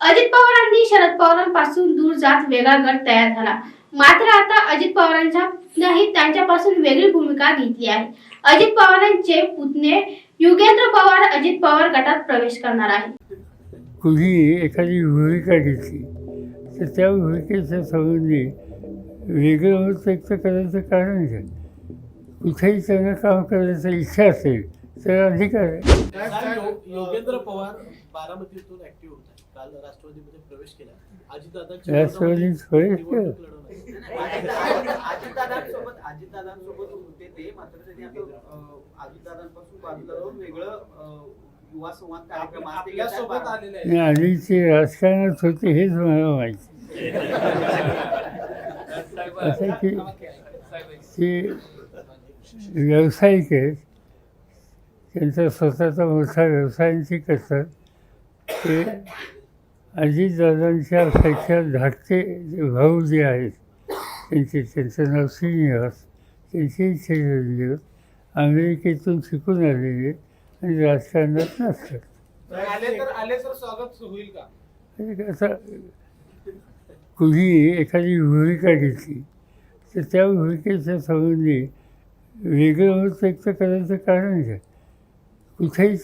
अजित पवारांनी शरद पवारांपासून दूर जात वेगळा गट तयार झाला. मात्र आता अजित पवारांच्या नाही त्यांच्यापासून वेगळी भूमिका घेतली आहे. अजित पवारांचे पुतणे युगेंद्र पवार अजित पवार गटात प्रवेश करणार आहे कुणी एखादी भूमिका घेतली तर त्या भूमिकेच्या संबंधी वेगळं होत व्यक्त करायचं कारण काय? कुठेही त्यांना काम करायची इच्छा असेल तर अधिकार आहे. योगेंद्र पवार बारामतीतून ऍक्टिव्ह होत. आहे काल राष्ट्रवादीमध्ये प्रवेश केला. अजितदादांच्या राष्ट्रवादीत प्रवेश निवडणूक केला? लढवणार आहे. अजितदादांसोबत अजितदादांसोबत होते ते मात्र त्यांनी आता अं, अजितदादांपासून बाजूला राहून वेगळं अं, युवा संवाद कार्यक्रम आज ते आपल्या घेतात. सोबत आलेले आणि आहे आधी ते राजकारणात होते हेच मला माहिती. असं की ते व्यावसायिक आहेत. त्यांचा स्वतःचा मोठा व्यवसायांची करतात. ते अजितदादांच्या पेक्षा धाकटे जे भाऊ जे आहेत त्यांचे त्यांचं नाव श्रीनिवास त्यांचे दिवस अमेरिकेतून शिकून आलेले आणि राजकारणात नसतात आले तर आले तर स्वागत होईल का? आता कुणी एखादी भूमिका घेतली तर त्या भूमिकेच्या संबंधी वेगळं मत व्यक्त करायचं कारण काय? कुठेही